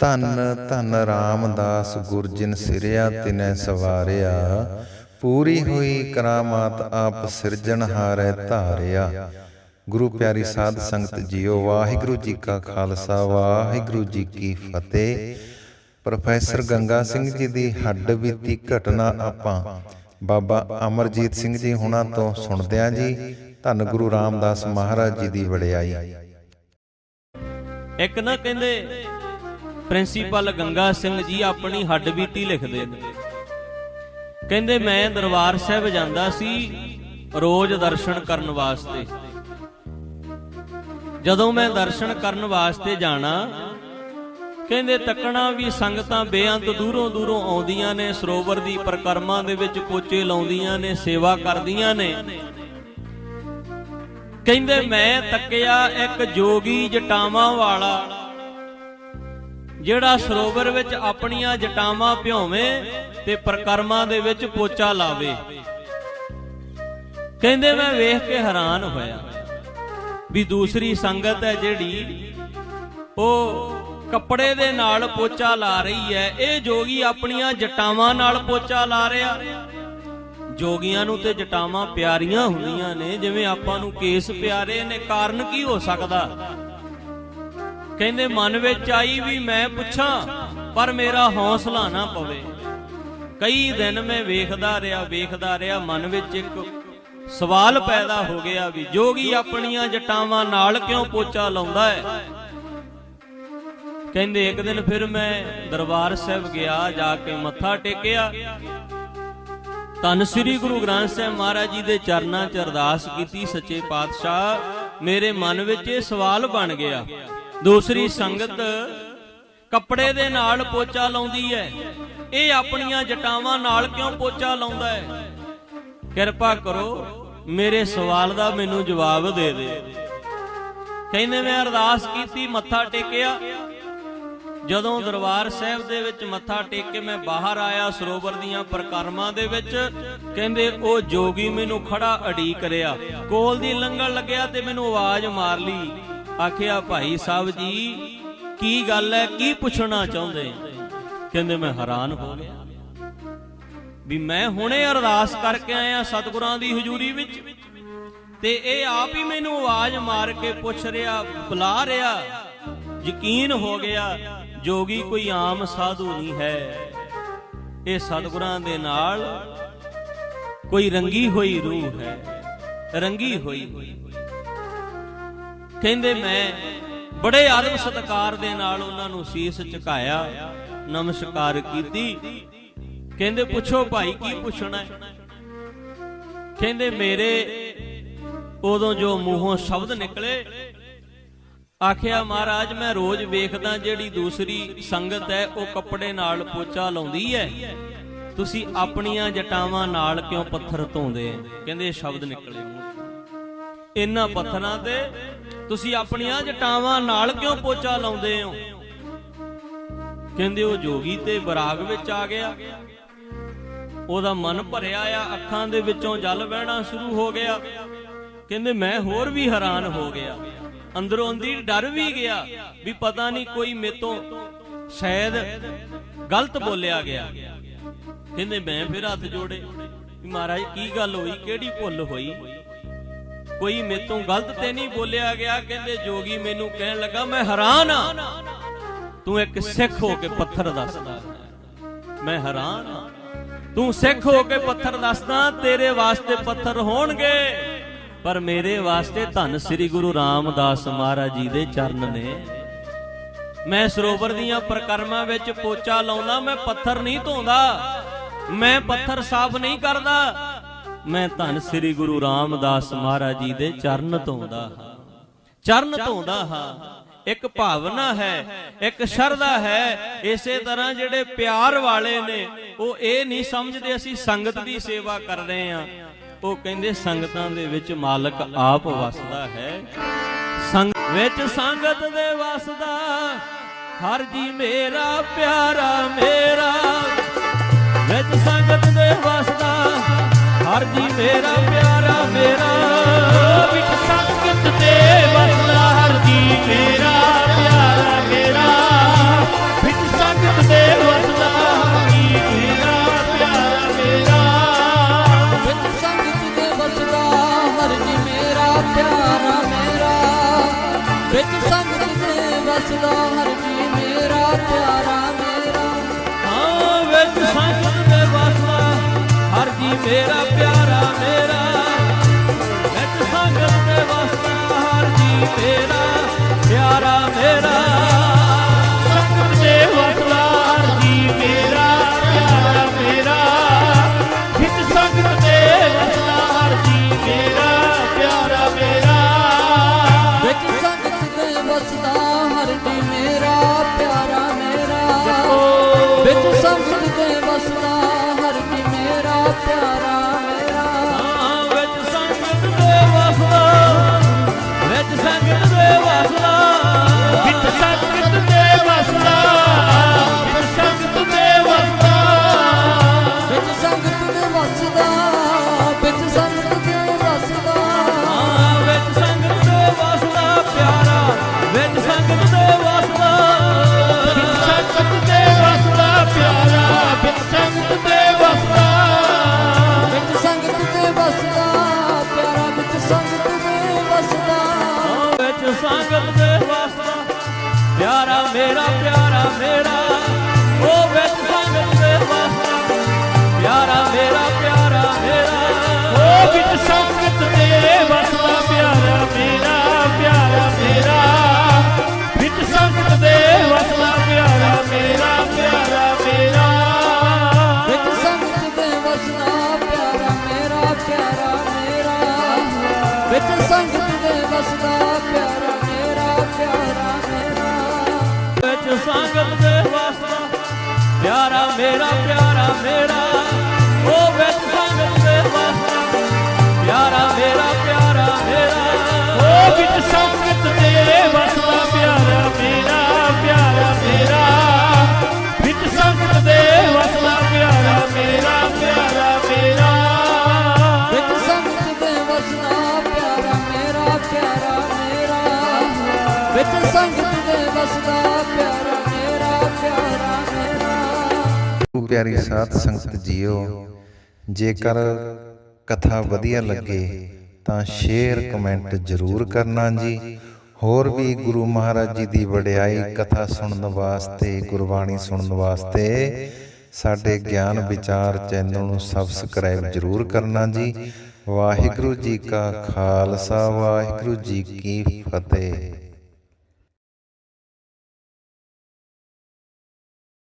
ਧੰਨ ਧੰਨ ਰਾਮਦਾਸ ਗੁਰਜਨ ਸਿਰਿਆ ਤਿਨੈ ਸਵਾਰਿਆ। ਪੂਰੀ ਹੋਈ ਕਰਾਮਾਤ ਆਪ ਸਿਰਜਣਹਾਰੈ ਧਾਰਿਆ। ਗੁਰੂ ਪਿਆਰੀ ਸਾਧ ਸੰਗਤ ਜੀਓ, ਵਾਹਿਗੁਰੂ ਜੀ ਕਾ ਖਾਲਸਾ, ਵਾਹਿਗੁਰੂ ਜੀ ਕੀ ਫਤਿਹ। ਪ੍ਰੋਫੈਸਰ ਗੰਗਾ ਸਿੰਘ ਜੀ ਦੀ ਹੱਡ ਬੀਤੀ ਘਟਨਾ ਆਪਾਂ ਬਾਬਾ ਅਮਰਜੀਤ ਸਿੰਘ ਜੀ ਹੁਣਾਂ ਤੋਂ ਸੁਣਦੇ ਹਾਂ ਜੀ। ਧੰਨ ਗੁਰੂ ਰਾਮਦਾਸ ਮਹਾਰਾਜ ਜੀ ਦੀ ਵਡਿਆਈ। ਇੱਕ ਨਾ ਕਹਿੰਦੇ ਪ੍ਰਿੰਸੀਪਲ ਗੰਗਾ ਸਿੰਘ ਜੀ ਆਪਣੀ ਹੱਡ ਬੀਤੀ ਲਿਖਦੇ ਨੇ। ਕਹਿੰਦੇ, ਮੈਂ ਦਰਬਾਰ ਸਾਹਿਬ ਜਾਂਦਾ ਸੀ ਰੋਜ਼ ਦਰਸ਼ਨ ਕਰਨ ਵਾਸਤੇ। ਜਦੋਂ ਮੈਂ ਦਰਸ਼ਨ ਕਰਨ ਵਾਸਤੇ ਜਾਣਾ, ਕਹਿੰਦੇ, ਤੱਕਣਾ ਵੀ ਸੰਗਤਾਂ ਬੇਅੰਤ ਦੂਰੋਂ ਦੂਰੋਂ ਆਉਂਦੀਆਂ ਨੇ, ਸਰੋਵਰ ਦੀ ਪ੍ਰਕਰਮਾਂ ਦੇ ਵਿੱਚ ਪੋਚੇ ਲਾਉਂਦੀਆਂ ਨੇ, ਸੇਵਾ ਕਰਦੀਆਂ ਨੇ। ਕਹਿੰਦੇ, ਮੈਂ ਤੱਕਿਆ ਇੱਕ ਜੋਗੀ ਜਟਾਵਾਂ ਵਾਲਾ ਜਿਹੜਾ ਸਰੋਵਰ ਵਿੱਚ ਆਪਣੀਆਂ ਜਟਾਵਾਂ ਭਿਉਵੇਂ ਤੇ ਪ੍ਰਕਰਮਾਂ ਦੇ ਵਿੱਚ ਪੋਚਾ ਲਾਵੇ। ਕਹਿੰਦੇ, ਮੈਂ ਵੇਖ ਕੇ ਹੈਰਾਨ ਹੋਇਆ ਵੀ ਦੂਸਰੀ ਸੰਗਤ ਹੈ ਜਿਹੜੀ ਉਹ ਕੱਪੜੇ ਦੇ ਨਾਲ ਪੋਚਾ ਲਾ ਰਹੀ ਹੈ। ਇਹ ਜੋਗੀ ਆਪਣੀਆਂ ਜਟਾਵਾਂ ਨਾਲ ਪੋਚਾ ਲਾ ਰਿਹਾ। ਜੋਗੀਆਂ ਨੂੰ ਤੇ ਜਟਾਵਾਂ ਪਿਆਰੀਆਂ ਹੁੰਦੀਆਂ ਨੇ। ਜਿਵੇਂ ਆਪਾਂ ਨੂੰ ਕੇਸ ਪਿਆਰੇ ਨੇ, ਕਾਰਨ ਕੀ ਹੋ ਸਕਦਾ? ਕਹਿੰਦੇ, ਮਨ ਵਿੱਚ ਆਈ ਵੀ ਮੈਂ ਪੁੱਛਾਂ, ਪਰ ਮੇਰਾ ਹੌਸਲਾ ਨਾ ਪਵੇ। ਕਈ ਦਿਨ ਮੈਂ ਵੇਖਦਾ ਰਿਹਾ ਵੇਖਦਾ ਰਿਹਾ, ਮਨ ਵਿੱਚ ਇੱਕ ਸਵਾਲ ਪੈਦਾ ਹੋ ਗਿਆ ਵੀ ਜੋਗੀ ਆਪਣੀਆਂ ਜਟਾਵਾਂ ਨਾਲ ਕਿਉਂ ਪੋਚਾ ਲਾਉਂਦਾ ਹੈ? ਕਹਿੰਦੇ, ਇੱਕ ਦਿਨ ਫਿਰ ਮੈਂ ਦਰਬਾਰ ਸਾਹਿਬ ਗਿਆ, ਜਾ ਕੇ ਮੱਥਾ ਟੇਕਿਆ। ਧੰਨ ਸ੍ਰੀ ਗੁਰੂ ਗ੍ਰੰਥ ਸਾਹਿਬ ਮਹਾਰਾਜ ਜੀ ਦੇ ਚਰਨਾਂ 'ਚ ਅਰਦਾਸ ਕੀਤੀ, ਸੱਚੇ ਪਾਤਸ਼ਾਹ, ਮੇਰੇ ਮਨ ਵਿੱਚ ਇਹ ਸਵਾਲ ਬਣ ਗਿਆ ਦੂਸਰੀ ਸੰਗਤ ਕੱਪੜੇ ਦੇ ਨਾਲ ਪੋਚਾ ਲਾਉਂਦੀ ਹੈ। ਇਹ ਆਪਣੀਆਂ ਜਟਾਵਾਂ ਨਾਲ ਕਿਉਂ ਪੋਚਾ ਲਾਉਂਦਾ ਹੈ? ਕਿਰਪਾ ਕਰੋ, ਮੇਰੇ ਸਵਾਲ ਦਾ ਮੈਨੂੰ ਜਵਾਬ ਦੇ ਦੇ। ਕਹਿੰਦੇ, ਮੈਂ ਅਰਦਾਸ ਕੀਤੀ, ਮੱਥਾ ਟੇਕਿਆ। ਜਦੋਂ ਦਰਬਾਰ ਸਾਹਿਬ ਦੇ ਵਿੱਚ ਮੱਥਾ ਟੇਕ ਕੇ ਮੈਂ ਬਾਹਰ ਆਇਆ ਸਰੋਵਰ ਦੀਆਂ ਪ੍ਰਕਰਮਾਂ ਦੇ ਵਿੱਚ, ਕਹਿੰਦੇ, ਉਹ ਜੋਗੀ ਮੈਨੂੰ ਖੜਾ ਅੜੀਕ ਰਿਆ ਕੋਲ ਦੀ ਲੰਘਣ ਲੱਗਿਆ ਤੇ ਮੈਨੂੰ ਆਵਾਜ਼ ਮਾਰ ਲਈ। ਆਖਿਆ, ਭਾਈ ਸਾਹਿਬ ਜੀ, ਕੀ ਗੱਲ ਹੈ? ਕੀ ਪੁੱਛਣਾ ਚਾਹੁੰਦੇ ਕਹਿੰਦੇ, ਮੈਂ ਹੈਰਾਨ ਹੋ ਗਿਆ ਵੀ ਮੈਂ ਹੁਣੇ ਅਰਦਾਸ ਕਰਕੇ ਆਇਆ ਸਤਿਗੁਰਾਂ ਦੀ ਹਜ਼ੂਰੀ ਵਿੱਚ ਤੇ ਇਹ ਆਪ ਹੀ ਮੈਨੂੰ ਆਵਾਜ਼ ਮਾਰ ਕੇ ਪੁੱਛ ਰਿਹਾ, ਬੁਲਾ ਰਿਹਾ, ਯਕੀਨ ਹੋ ਗਿਆ, ਜੋਗੀ ਕੋਈ ਆਮ ਸਾਧੂ ਨਹੀਂ ਹੈ। ਇਹ ਸਤਿਗੁਰਾਂ ਦੇ ਨਾਲ ਕੋਈ ਰੰਗੀ ਹੋਈ ਰੂਹ ਹੈ, ਰੰਗੀ ਹੋਈ ਕਹਿੰਦੇ ਮੈਂ ਬੜੇ ਆਦਬ ਸਤਕਾਰ ਦੇ ਨਾਲ ਉਹਨਾਂ ਨੂੰ ਸੀਸ ਝੁਕਾਇਆ, ਨਮਸਕਾਰ ਕੀਤੀ। ਕਹਿੰਦੇ, ਪੁੱਛੋ ਭਾਈ, ਕੀ ਪੁੱਛਣਾ ਹੈ? ਕਹਿੰਦੇ, ਮੇਰੇ ਉਦੋਂ ਜੋ ਮੂੰਹੋਂ ਸ਼ਬਦ ਨਿਕਲੇ, ਆਖਿਆ, ਮਹਾਰਾਜ, ਮੈਂ ਰੋਜ਼ ਵੇਖਦਾ ਜਿਹੜੀ ਦੂਸਰੀ ਸੰਗਤ ਹੈ, ਉਹ ਕੱਪੜੇ ਨਾਲ ਪੋਚਾ ਲਾਉਂਦੀ ਹੈ। ਤੁਸੀਂ ਆਪਣੀਆਂ ਜਟਾਵਾਂ ਨਾਲ ਕਿਉਂ ਪੱਥਰ ਧੋਂਦੇ ਕਹਿੰਦੇ ਸ਼ਬਦ ਨਿਕਲੇ ਮੂੰਹ ਇਹਨਾਂ ਪੱਥਰਾਂ ਤੇ ਤੁਸੀਂ ਆਪਣੀਆਂ ਜਟਾਵਾਂ ਨਾਲ ਕਿਉਂ ਪੋਚਾ ਲਾਉਂਦੇ ਹੋ? ਕਹਿੰਦੇ ਉਹ ਜੋਗੀ ਤੇ ਬਰਾਗ ਵਿੱਚ ਆ ਗਿਆ। ਉਹਦਾ ਮਨ ਭਰਿਆ ਆ, ਅੱਖਾਂ ਦੇ ਵਿੱਚੋਂ ਜਲ ਵਹਿਣਾ ਸ਼ੁਰੂ ਹੋ ਗਿਆ। ਕਹਿੰਦੇ ਮੈਂ ਹੋਰ ਵੀ ਹੈਰਾਨ ਹੋ ਗਿਆ। ਅੰਦਰੋਂ ਅੰਦਰ ਡਰ ਵੀ ਗਿਆ ਵੀ ਪਤਾ ਨਹੀਂ ਕੋਈ ਮੇਤੋਂ ਸ਼ਾਇਦ ਗਲਤ ਬੋਲਿਆ ਗਿਆ। ਕਹਿੰਦੇ ਮੈਂ ਫਿਰ ਹੱਥ ਜੋੜੇ ਮਹਾਰਾਜ, ਕੀ ਗੱਲ ਹੋਈ? ਕਿਹੜੀ ਭੁੱਲ ਹੋਈ? ਕੋਈ ਮੇਤੋਂ ਗਲਤ ਤੇ ਨਹੀਂ ਬੋਲਿਆ ਗਿਆ। ਕਹਿੰਦੇ ਜੋਗੀ ਮੈਨੂੰ ਕਹਿਣ ਲੱਗਾ, ਮੈਂ ਹੈਰਾਨ ਆ। ਤੂੰ ਇੱਕ ਸਿੱਖ ਹੋ ਕੇ ਪੱਥਰ ਦੱਸਦਾ। ਮੈਂ ਹੈਰਾਨ ਆ। ਤੂੰ ਸਿੱਖ ਹੋ ਕੇ ਪੱਥਰ ਦੱਸਦਾ, ਤੇਰੇ ਵਾਸਤੇ ਪੱਥਰ ਹੋਣਗੇ। ਪਰ ਮੇਰੇ ਵਾਸਤੇ ਧੰਨ ਸ੍ਰੀ ਗੁਰੂ ਰਾਮਦਾਸ ਮਹਾਰਾਜ ਜੀ ਦੇ ਚਰਨ ਨੇ। ਮੈਂ ਸਰੋਵਰ ਦੀਆਂ ਪ੍ਰਕਰਮਾਂ ਵਿੱਚ ਪੋਚਾ ਲਾਉਂਦਾ, ਮੈਂ ਪੱਥਰ ਨਹੀਂ ਧੋਂਦਾ। ਮੈਂ ਪੱਥਰ ਸਾਫ਼ ਨਹੀਂ ਕਰਦਾ। ਮੈਂ ਧੰਨ ਸ੍ਰੀ ਗੁਰੂ ਰਾਮਦਾਸ ਮਹਾਰਾਜ ਜੀ ਦੇ ਚਰਨ ਧੋਂਦਾ ਹਾਂ। ਚਰਨ ਧੋਂਦਾ ਹਾਂ। ਇੱਕ ਭਾਵਨਾ ਹੈ, ਇੱਕ ਸ਼ਰਧਾ ਹੈ। ਇਸੇ ਤਰ੍ਹਾਂ ਜਿਹੜੇ ਪਿਆਰ ਵਾਲੇ ਨੇ, ਉਹ ਇਹ ਨਹੀਂ ਸਮਝਦੇ ਅਸੀਂ ਸੰਗਤ ਦੀ ਸੇਵਾ ਕਰ ਰਹੇ ਹਾਂ। ਉਹ ਕਹਿੰਦੇ ਸੰਗਤਾਂ ਦੇ ਵਿੱਚ ਮਾਲਕ ਆਪ ਵਸਦਾ ਹੈ। ਸੰਗ ਵਿੱਚ ਸੰਗਤ ਦੇ ਵਸਦਾ, ਹਰ ਜੀ ਮੇਰਾ ਪਿਆਰਾ, ਮੇਰਾ। ਵਿੱਚ ਸੰਗਤ ਦੇ ਵਸਦਾ ਹਰ ਜੀ ਮੇਰਾ ਪਿਆਰਾ ਮੇਰਾ। ਵਿੱਚ ਸੰਗਤ ਦੇ ਵਸਦਾ ਹਰ ਜੀ ਮੇਰਾ ਮੇਰਾ ਪਿਆਰਾ ਮੇਰਾ ਵਿੱਚ ਸੰਗਤ ਦੇ ਵਸਦਾ ਹਰ ਜੀ ਮੇਰਾ ਪਿਆਰਾ ਮੇਰਾ। ਹਿਤ ਸੰਗਤ ਸੰਗਤ ਦੇ ਵਸਦਾ ਪਿਆਰਾ, ਮੇਰਾ ਪਿਆਰਾ, ਮੇਰਾ। ਵਿੱਚ ਸੰਗਤ ਦੇ ਵਸਦਾ, ਪਿਆਰਾ, ਮੇਰਾ ਪਿਆਰਾ, ਮੇਰਾ। ਉਹ ਵਿੱਚ ਸੰਗਤ ਦੇ ਵਸਦਾ, ਪਿਆਰਾ, ਮੇਰਾ ਪਿਆਰਾ, ਮੇਰਾ। ਓ ਵਿੱਚ ਸੰਗਤ ਦੇ ਵਸਦਾ ਪਿਆਰੀ ਸਾਧ ਸੰਗਤ ਜੀਓ। ਜੇਕਰ ਕਥਾ ਵਧੀਆ ਲੱਗੇ ਤਾਂ ਸ਼ੇਅਰ ਕਮੈਂਟ ਜ਼ਰੂਰ ਕਰਨਾ ਜੀ। ਹੋਰ ਵੀ ਗੁਰੂ ਮਹਾਰਾਜ ਜੀ ਦੀ ਵਡਿਆਈ ਕਥਾ ਸੁਣਨ ਵਾਸਤੇ ਗੁਰਬਾਣੀ ਸੁਣਨ ਵਾਸਤੇ ਸਾਡੇ ਗਿਆਨ ਵਿਚਾਰ ਚੈਨਲ ਨੂੰ ਸਬਸਕ੍ਰਾਈਬ ਜ਼ਰੂਰ ਕਰਨਾ ਜੀ। ਵਾਹਿਗੁਰੂ ਜੀ ਕਾ ਖਾਲਸਾ ਵਾਹਿਗੁਰੂ ਜੀ ਕੀ ਫਤਿਹ।